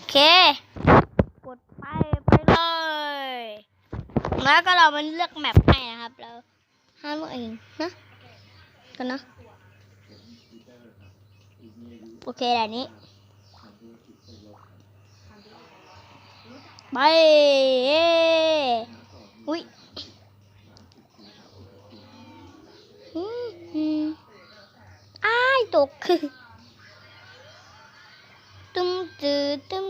โอเค กดไปไปเลยแล้วก็เรามันเลือกแมปให้นะครับเราห้ามเลือกเองนะกันนะโอเคแหลนี้ไปอุ้ยอ้ายตกตึมจืดตึม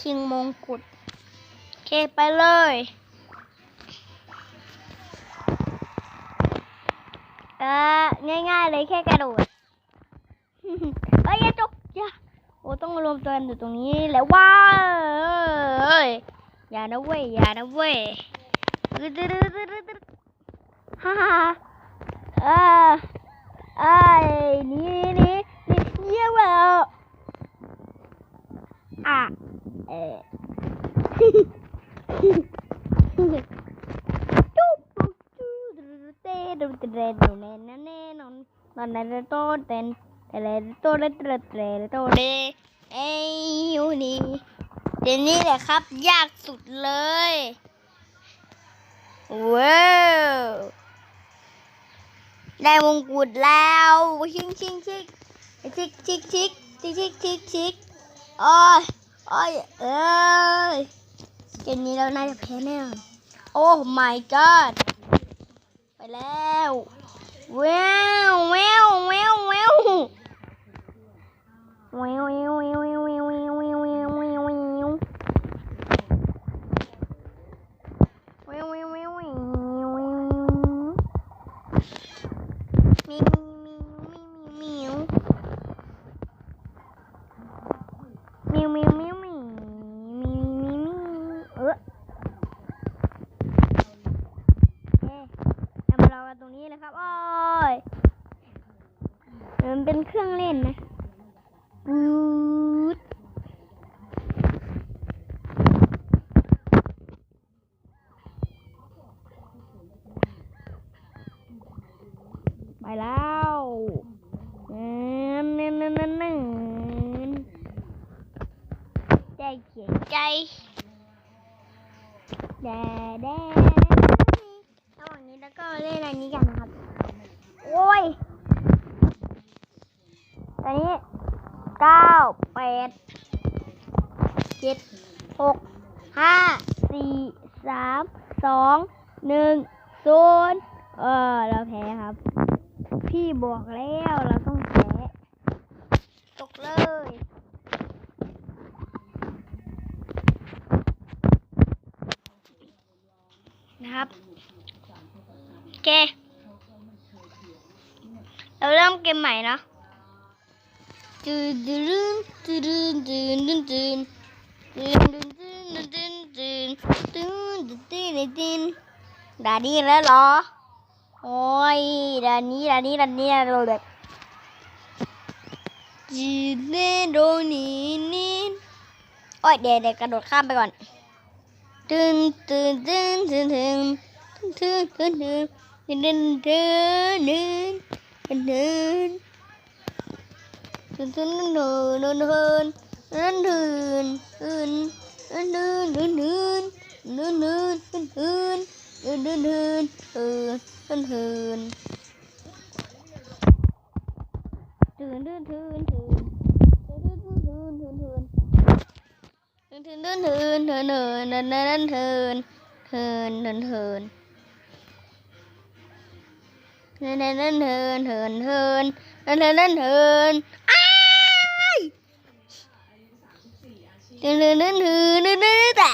ชิงมงกุฎโอเคไปเลยเออง่ายๆเลยแค่กระโดดเอ้ยจุกอย่าโอ้ต้องรวมตัวกันอยู่ตรงนี้แล้วว้าอย่านะเว้ยอย่านะเว้ยฮ่าฮ่าเออเออ โตเต้นเตเลโตเลเตเลเตเลโตเลเอ้ยูนี่เดนี่แหละครับ ยากสุดเลยว้าวได้มงกุฎแล้วชิงชิงชิงชิกชิกชิกชิกชิกชิกชิกอ้อยอ้อยเอ้ยเกมนี้เราน่าจะแพ้แน่โอ้ my god ไปแล้วเว้ มิวมิวมิวมิวมิวมิวเออเอ๊ะทำเราตรงนี้เลยครับโอ้ยมันเป็นเครื่องเล่นนะบูดไปแล้ว เก้าแปดเจ็ดหกห้าสี่สามสองหนึ่งศูนเออ เราแพ้ครับ พี่บอกแล้วเราต้องแพ้ ตกเลยนะครับโอเคเราเริ่มเกมใหม่นะ ตื่นตื่นตื่นตื่นตื่นตื่นตื่นตื่นตื่นตื่นตื่นตื่นตื่นตื่นด่านี้แล้วเหรอ โอ้ยด่านี้ด่านี้ด่านี้เราแบบจีเล่โดนีนินโอ้ยเดี๋ยวเดี๋ยวกระโดดข้ามไปก่อนตื่นตื่นตื่นตื่นตื่นตื่นตื่นตื่นตื่นตื่นตื่นตื่นตื่น hơn hơn hơn hơn hơn hơn hơn hơn เทินเทินเทินเทินเทินเทินแต่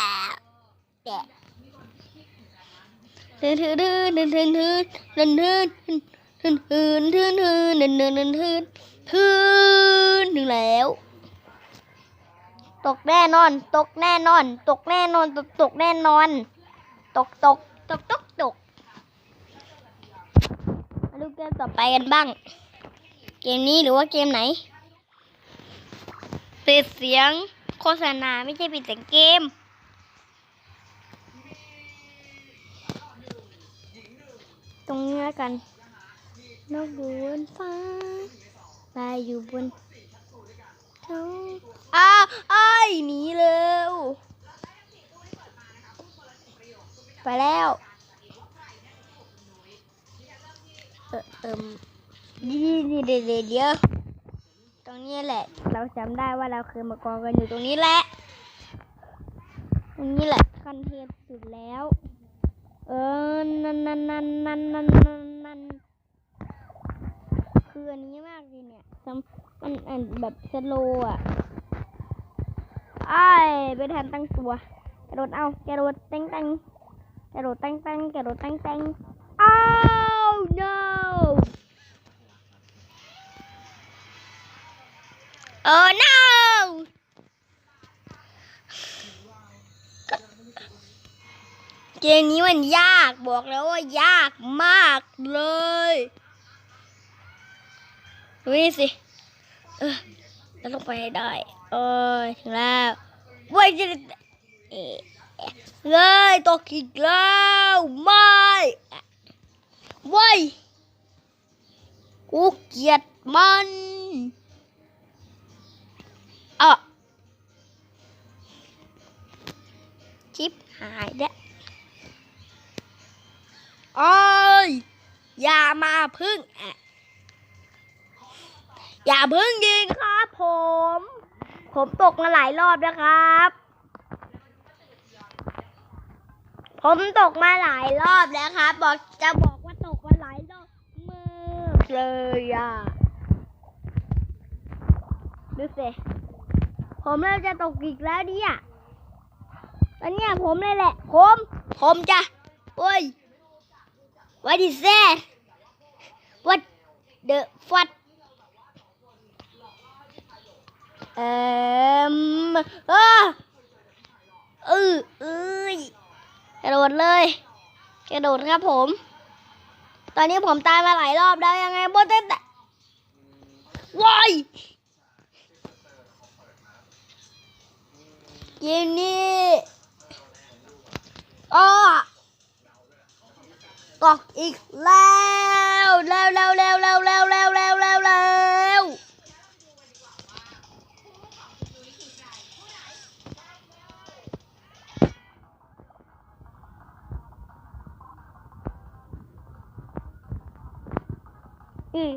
แต่เทินเทินเทินเทินเทินเทินเทินเทินเทินเทินเทินเทินเทินเทินเทินเทินเทินเทินถึงแล้วตกแน่นอนตกแน่นอนตกแน่นอนตกตกแน่นอนตกตกตกตกตกมาดูเกมต่อไปกันบ้างเกมนี้หรือว่าเกมไหนปิดเสียง โฆษณาไม่ใช่ปิดเสียงเกม ตรงนี้กัน นกอยู่บนฟ้าลายอยู่บนท้องอ้าไอ้ายหนีเร็ว ไปแล้วเออเอิมดีดีเดี๋ยว รงนี้แหละ เราจำได้ว่าเราเคยมากองกันอยู่ตรงนี้แหละ ตรงนี้แหละคันเทพสุดแล้ว เออ นั่นนั่นนั่นนั่นนั่นนั่นคืออันนี้มากเลยเนี่ยทำมันอันแบบสโลว์อะไอ้ายไปทันตั้งตัวกระโดดเอากระโดดตั้งตั้งกระโดดตั้งตั้งกระโดดตั้งตั้งอ้าว no เออ no เกมนี้มันยากบอกแล้วว่ายากมากเลยดูนี่สิ เออแล้วลงไปให้ได้ เออถึงแล้วว้ยจะเอ๊ะเลยตกอีกแล้วไม่ว้ยกูเกลียดมัน ชิปหายแล้วโอ้ยอย่ามาพึ่งแอะอย่าพึ่งยิงครับผม ผมตกมาหลายรอบนะครับ ผมตกมาหลายรอบแล้วครับ บอกจะบอกว่าตกมาหลายรอบมากเลยอะดูสิผมเริ่มจะตกอีกแล้วเนี่ย ตอนเนี้ยผมเลยแหละ ผม ผมจ้ะโอ้ย What is that? What the fuck? เอ่มเออเออเอ้ยกระโดดเลยกระโดดครับผม ตอนนี้ผมตายมาหลายรอบแล้วยังไงบนเต้นแต่ว้ายเกมนี้ อ้อตกอีกแล้วแล้วแล้วแล้วแล้วแล้วแล้วแล้วแล้วแล้วอืม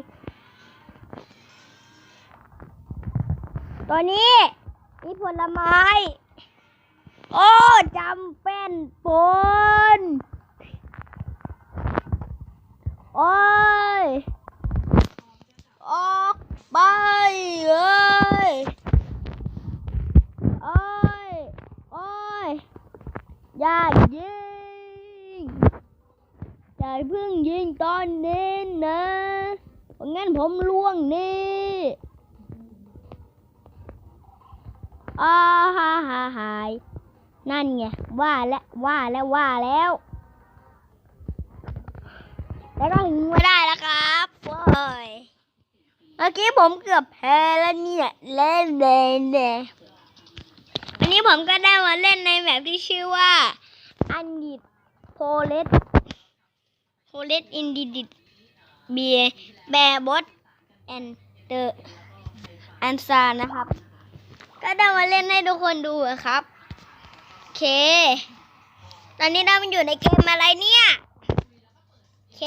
ตอนนี้มีผลไม้ โอ้จำเป็นปนโอ้ย ออกไปเอ้ยโอ้ย โอ้ย อย่ายิงอย่าเพิ่งยิงตอนนี้นะงั้นผมล่วงนี่อ้าฮ่าฮ่าหาย นั่นไงว่าแล้วว่าแล้วว่าแล้ว แล้วก็ถึงไม่ได้แล้วครับโว้ยเมื่อกี้ผมเกือบแพ้แล้วเนี่ยเล่นเลยเนี่ยอันนี้ผมก็ได้มาเล่นในแบบที่ชื่อว่าอันดิดโพเลสโพเลสอินดิดิดเบียแบร์บอสแอนเดอร์อันซานะครับ ก็ได้มาเล่นให้ทุกคนดูครับ เค ตอนนี้เรามันอยู่ในเกมอะไรเนี่ยโอเค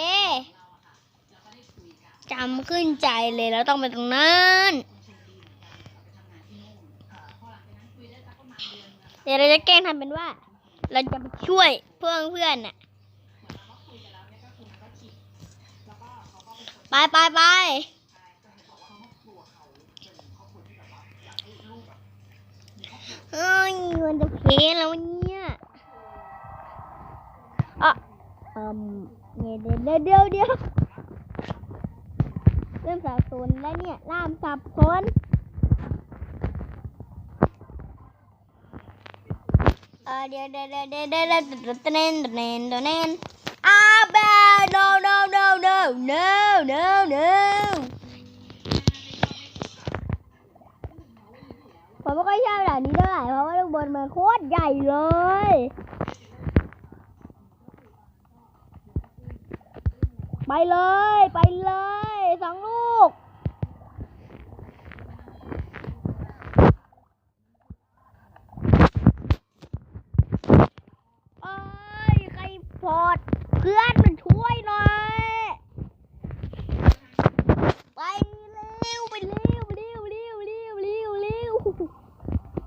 จำขึ้นใจเลยแล้วต้องไปตรงนั้นเดี๋ยวเราจะแกล้งทำเป็นว่า เราจะไปช่วยเพื่อนเพื่อนน่ะไปไปไป เฮ้ยมันจะเพลแล้วเนี่ยอะอืมเดี๋ยวเดี๋ยวเดี๋ยวเดี๋ยวเริ่มสับสนแล้วเนี่ยล่ามสับสนเดี๋ยวเดี๋ยวเดี๋ยวเดี๋ยวเดี๋ยวเดี๋ยวเดี๋ยวเดี๋ยวเดี๋ยวเดี๋ยวเดี๋ยวเดี๋ยวอาเบ no no no no no no no ผมไม่ค่อยชอบด่านนี้เท่าไหร่เพราะว่าลูกบอลมันโคตรใหญ่เลยไปเลยไปเลยสองลูกเอ้ยใครพอด เพื่อนมันช่วยหน่อย ไปเร็ว ไปเร็วเร็วเร็วเร็วเร็วเร็ว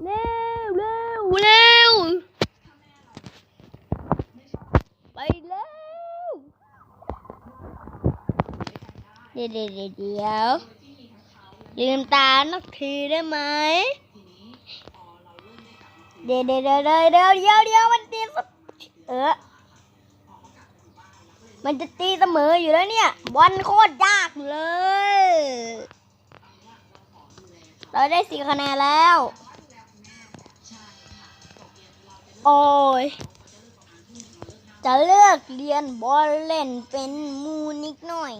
เร็วเร็วเร็วไปเร็วเดี๋ยวเดี๋ยวเดี๋ยว ลืมตานักทีได้ไหม เดี๋ยวเดี๋ยวเดี๋ยวเดี๋ยวเดี๋ยวมันตีเออ มันจะตีเสมออยู่แล้วเนี่ย บอลโคตรยากเลย เราได้สี่คะแนนแล้ว โอ้ยจะเลือกเรียนบอลเล่นเป็นมูนิกหน่อย